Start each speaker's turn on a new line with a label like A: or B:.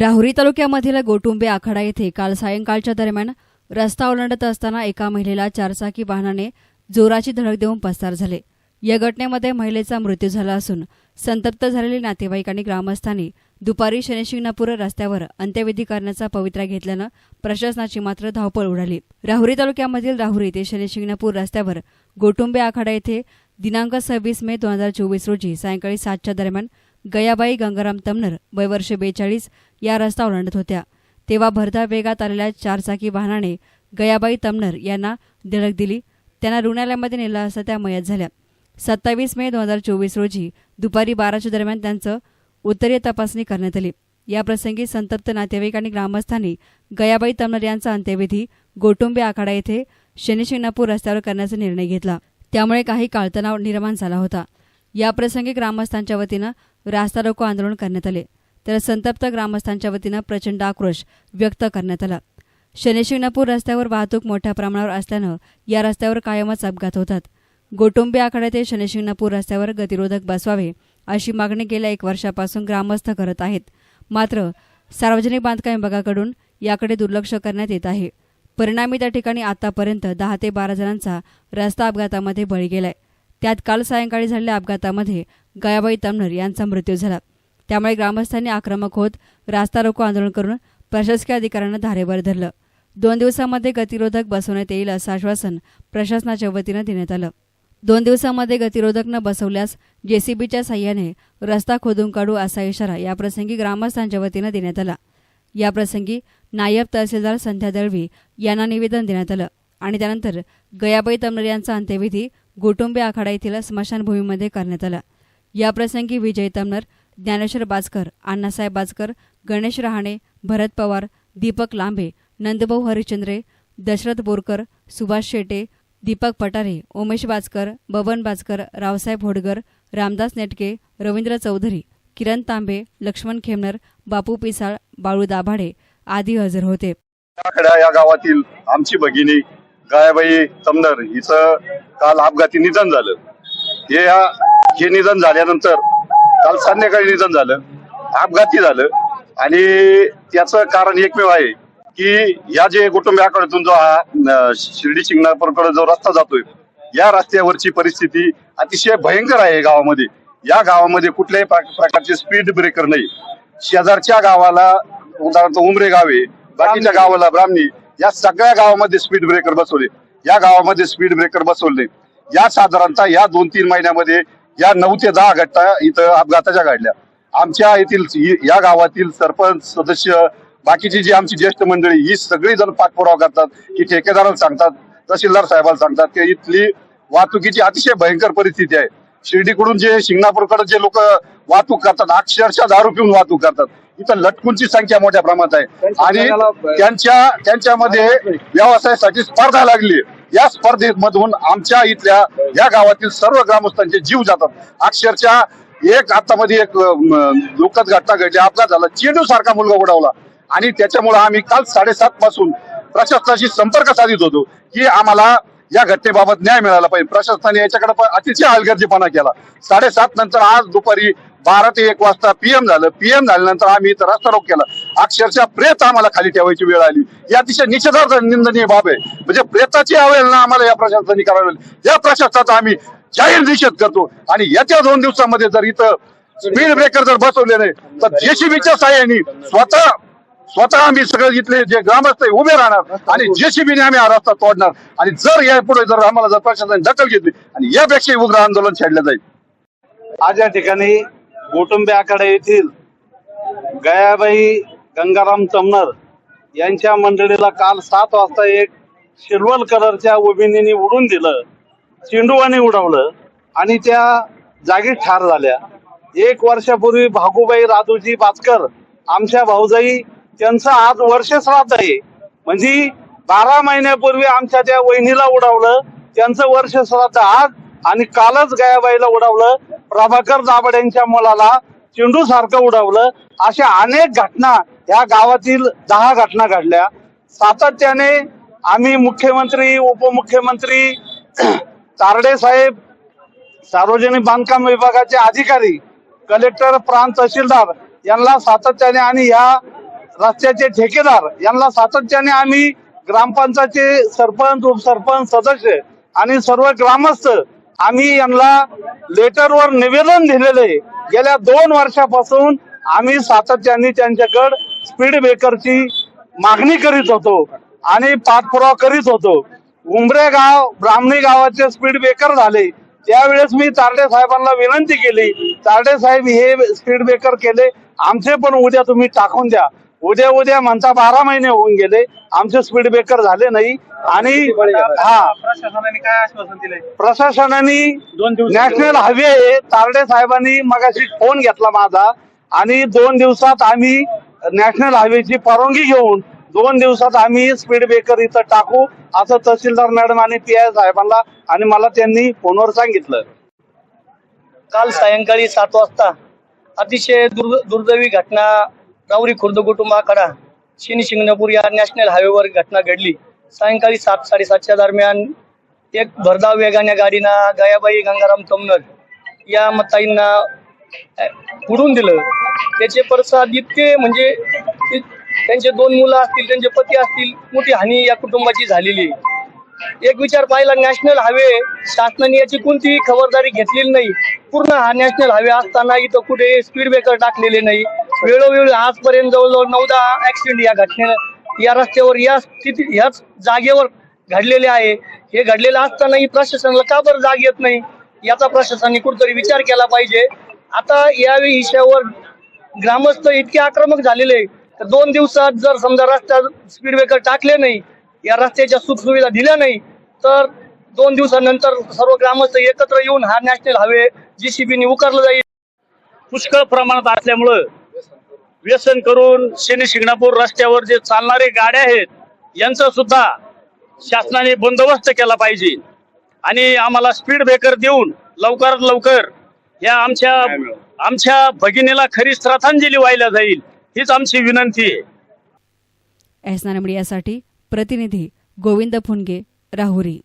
A: राहुरी तालुक्यामधील गोटुंबे आखाडा येथे काल सायंकाळच्या दरम्यान रस्ता ओलांडत असताना एका महिलेला चारचाकी वाहनाने जोराची धडक देऊन पसार झाले. या घटनेमध्ये महिलेचा मृत्यू झाला असून संतप्त झालेले नातेवाईक आणि ग्रामस्थांनी दुपारी शनिशिंगणापूर रस्त्यावर अंत्यविधी करण्याचा पवित्रा घेतल्यानं प्रशासनाची मात्र धावपळ उडाली. राहुरी तालुक्यामधील राहुरी ते शनिशिंगणापूर रस्त्यावर गोटुंबे आखाडा येथे दिनांक सव्वीस मे दोन हजार चोवीस रोजी सायंकाळी सातच्या दरम्यान गयाबाई गंगाराम तमनर वय वर्ष बेचाळीस या रस्ता ओलांडत होत्या. तेव्हा भरधाव वेगात आलेल्या चारचाकी वाहनाने गयाबाई तमनर यांना धडक दिली. त्यांना रुग्णालयामध्ये नेलं असता त्या मयत झाल्या. सत्तावीस मे दोन हजार चोवीस रोजी दुपारी बाराच्या दरम्यान त्यांचं उत्तरीय तपासणी करण्यात आली. याप्रसंगी संतप्त नातेवाईक आणि ग्रामस्थांनी गयाबाई तमनर यांचा अंत्यविधी गोटुंबे आखाडा येथे शनिशिंगणापूर रस्त्यावर करण्याचा निर्णय घेतला. त्यामुळे काही काळतणाव निर्माण झाला होता. याप्रसंगी ग्रामस्थांच्या वतीनं रास्ता रोको आंदोलन करण्यात आले. तर संतप्त ग्रामस्थांच्या वतीनं प्रचंड आक्रोश व्यक्त करण्यात आला. शनिशिंगणापूर रस्त्यावर वाहतूक मोठ्या प्रमाणावर असल्यानं या रस्त्यावर कायमच अपघात होतात. गोटुंबे आखाडा ते शनिशिंगणापूर रस्त्यावर गतिरोधक बसवावे अशी मागणी गेल्या एक वर्षापासून ग्रामस्थ करत आहेत. मात्र सार्वजनिक बांधकाम विभागाकडून याकडे दुर्लक्ष करण्यात येत आहे. परिणामी त्या ठिकाणी आतापर्यंत दहा ते बारा जणांचा रस्ता अपघातामध्ये बळी गेलाय. त्यात काल सायंकाळी झालेल्या अपघातामध्ये गयाबाई तमनर यांचा मृत्यू झाला. त्यामुळे ग्रामस्थांनी आक्रमक होत रास्ता रोको आंदोलन करून प्रशासकीय अधिकाऱ्यांना धारेवर धरलं. दोन दिवसांमध्ये गतिरोधक बसवण्यात येईल असं आश्वासन प्रशासनाच्या वतीनं देण्यात आलं. दोन दिवसांमध्ये गतिरोधक न बसवल्यास जेसीबीच्या साह्याने रस्ता खोदून काढू असा इशारा याप्रसंगी ग्रामस्थांच्या वतीनं देण्यात आला. याप्रसंगी नायब तहसीलदार संध्या दळवी यांना निवेदन देण्यात आलं आणि त्यानंतर गयाबाई तमनर यांचा अंत्यविधी गोटुंबे आखाडा येथील स्मशानभूमीमध्ये करण्यात आला. याप्रसंगी विजय तमनर ज्ञानेश्वर बाजकर अण्णासाहेब बाजकर गणेश रहाणे भरत पवार दीपक लांबे नंदभाऊ हरिश्चंद्रे दशरथ बोरकर सुभाष शेटे दीपक पटारे उमेश बाजकर बबन बाजकर रावसाहेब होडगर रामदास नेटके रवींद्र चौधरी किरण तांबे लक्ष्मण खेमनर बापू पिसाळ बाळू दाभाडे आदी हजर होते.
B: या गावातील आमची भगिनी गायाबाई तमनर हिचं काल अपघाती निधन झालं. हे या- हे निधन झाल्यानंतर काल संध्याकाळी निधन झालं. अपघाती झालं. आणि त्याचं कारण एकमेव आहे की या जे कुटुंबियाकडून जो हा शिर्डी शिंगणापूरकडे जो रस्ता जातोय या रस्त्यावरची परिस्थिती अतिशय भयंकर आहे गावामध्ये. या गावामध्ये कुठल्याही प्र- प्रकारचे स्पीड ब्रेकर नाही. शेजारच्या गावाला उदाहरणार्थ उमरे गावे बाकीच्या गावाला ब्राह्मणी या सगळ्या गावामध्ये स्पीड ब्रेकर बसवले. या गावामध्ये स्पीड ब्रेकर बसवले. या साधारणतः या दोन तीन महिन्यामध्ये या नऊ ते दहा घटना इथं अपघाताच्या घडल्या. आमच्या येथील या गावातील सरपंच सदस्य बाकीची जी आमची ज्येष्ठ मंडळी ही सगळी जण पाठपुरावा करतात की ठेकेदाराला सांगतात तहसीलदार साहेबाला सांगतात की इथली वाहतुकीची अतिशय भयंकर परिस्थिती आहे. शिर्डीकडून जे शिंगणापूरकडे जे लोक वाहतूक करतात अक्षरशः दारू पिऊन वाहतूक करतात. इथं लटकूंची संख्या मोठ्या प्रमाणात आहे. आणि त्यांच्या त्यांच्यामध्ये व्यवसायासाठी स्पर्धा लागली. या स्पर्धेमधून आमच्या इथल्या या गावातील सर्व ग्रामस्थांचे जीव जातात. अक्षरशः एक आता मध्ये एक दुःखद घटना घडली. अपघात झाला चेंडू सारखा मुलगा उडावला. आणि त्याच्यामुळे आम्ही काल साडेसात पासून प्रशासनाशी संपर्क साधित होतो की आम्हाला या घटनेबाबत न्याय मिळाला पाहिजे. प्रशासनाने याच्याकडे अतिशय हलगर्जीपणा केला. साडेसात नंतर आज दुपारी बारा ते एक वाजता पीएम झालं. पीएम झाल्यानंतर आम्ही इथं रस्ता रोक केला. अक्षरशः प्रेत आम्हाला खाली ठेवायची वेळ आली. या अतिशय निषेधार्थ निंदनीय बाब आहे. म्हणजे प्रेताची अवहेलना आम्हाला या प्रशासनाने करावी या प्रशासनाचा आम्ही जाहीर निषेध करतो. आणि येत्या दोन दिवसामध्ये जर इथं स्पीड ब्रेकर जर बसवले नाही तर जेसीबीच्या साह्याने स्वतः स्वतः आम्ही सगळे इथले जे ग्रामस्थ आहे उभे राहणार. आणि जेसीबीने आम्ही हा रस्ता तोडणार. आणि जर या पुढे जर आम्हाला जर प्रशासनाने दखल घेतली आणि यापेक्षा उग्र आंदोलन छेडलं जाईल.
C: आज या ठिकाणी गोटुंबे आखाडा येथील गयाबाई गंगाराम चमनर यांच्या मंडळीला काल सात वाजता एक सिल्वर कलरच्या ओबिनीने उडून दिलं चेंडूवाने उडवलं आणि त्या जागी ठार झाल्या. एक वर्षापूर्वी भागूबाई राजूजी बाचकर आमच्या भाऊजाई त्यांचं आज वर्ष श्राद्ध आहे. म्हणजे बारा महिन्यापूर्वी आमच्या त्या वहिनीला उडवलं त्यांचं वर्ष श्राद्ध आज आणि कालच गयाबाईला उडवलं प्रभाकर जाबड यांच्या मुलाला चेंडू सारखं उडवलं. अशा अनेक घटना या गावातील दहा घटना घडल्या. सातत्याने आम्ही मुख्यमंत्री उपमुख्यमंत्री तारडे साहेब सार्वजनिक बांधकाम विभागाचे अधिकारी कलेक्टर प्रांत तहसीलदार यांना सातत्याने आणि या रस्त्याचे ठेकेदार यांना सातत्याने आम्ही ग्रामपंचायतचे सरपंच उपसरपंच सदस्य आणि सर्व ग्रामस्थ आम्ही यांना लेटरवर निवेदन दिलेलं आहे. गेल्या दोन वर्षापासून आम्ही सातत्याने त्यांच्याकडे स्पीड ब्रेकरची मागणी करीत होतो आणि पाठपुरावा करीत होतो. उमरे गाव ब्राह्मणी गावाचे स्पीड ब्रेकर झाले. त्यावेळेस मी तारडे साहेबांना विनंती केली. तारडे साहेब हे स्पीड ब्रेकर केले. आमचे पण उद्या तुम्ही टाकून द्या. उद्या उद्या म्हणता बारा महिने होऊन गेले. आमचे स्पीड ब्रेकर झाले नाही. आणि हा
D: प्रशासनाने काय आश्वासन दिलंय?
C: प्रशासनाने
D: दोन दिवस
C: नॅशनल हायवे तारडे साहेबांनी मगाशी फोन घेतला माझा. आणि दोन दिवसात आम्ही नॅशनल हायवेची परवानगी घेऊन दोन दिवसात आम्ही स्पीड ब्रेकर इथं टाकू असं तहसीलदार मॅडम आणि पी आय साहेबांना आणि मला त्यांनी फोनवर सांगितलं.
E: काल सायंकाळी सात वाजता अतिशय दुर् दुर्दैवी घटना राऊरी खुर्द कुटुंब आखाडा शिंगणापूर या नॅशनल हायवेवर घटना घडली. सायंकाळी सात साडेसातच्या दरम्यान एक भरधाव वेगाने गाडीनं गयाबाई गंगाराम तमनर या मताईंना बुडून दिलं. त्याचे पडसाद इतके म्हणजे त्यांचे दोन मुलं असतील त्यांचे पती असतील मोठी हानी या कुटुंबाची झालेली एक विचार पाहिला नॅशनल हायवे शासनाने याची कोणतीही खबरदारी घेतलेली नाही. पूर्ण हा नॅशनल हायवे असताना इथं कुठे स्पीड ब्रेकर टाकलेले नाही. वेळोवेळी आजपर्यंत जवळजवळ नऊदा ऍक्सिडेंट या घटनेनं या रस्त्यावर या स्थिती याच जागेवर घडलेले आहे. हे घडलेलं असतानाही प्रशासनाला का बरं जाग येत नाही? याचा प्रशासनाने कुठतरी विचार केला पाहिजे. आता या विषयावर ग्रामस्थ इतके आक्रमक झालेले तर दोन दिवसात जर समजा रस्त्यात स्पीड ब्रेकर टाकले नाही या रस्त्याच्या सुखसुविधा दिल्या नाही तर दोन दिवसानंतर सर्व ग्रामस्थ एकत्र येऊन हा नॅशनल हायवे जीसीबीने उकारला जाईल.
D: पुष्कळ प्रमाणात असल्यामुळं व्यसन करून शनी शिंगणापूर रस्त्यावर जे चालणारे गाड्या आहेत यांचा सुद्धा शासनाने बंदोबस्त केला पाहिजे. आणि आम्हाला स्पीड ब्रेकर देऊन लवकरात लवकर या आमच्या आमच्या भगिनीला खरी श्रद्धांजली व्हायला जाईल हीच आमची विनंती आहे.
A: एसनान मीडियासाठी प्रतिनिधी गोविंद फुनगे राहुरी.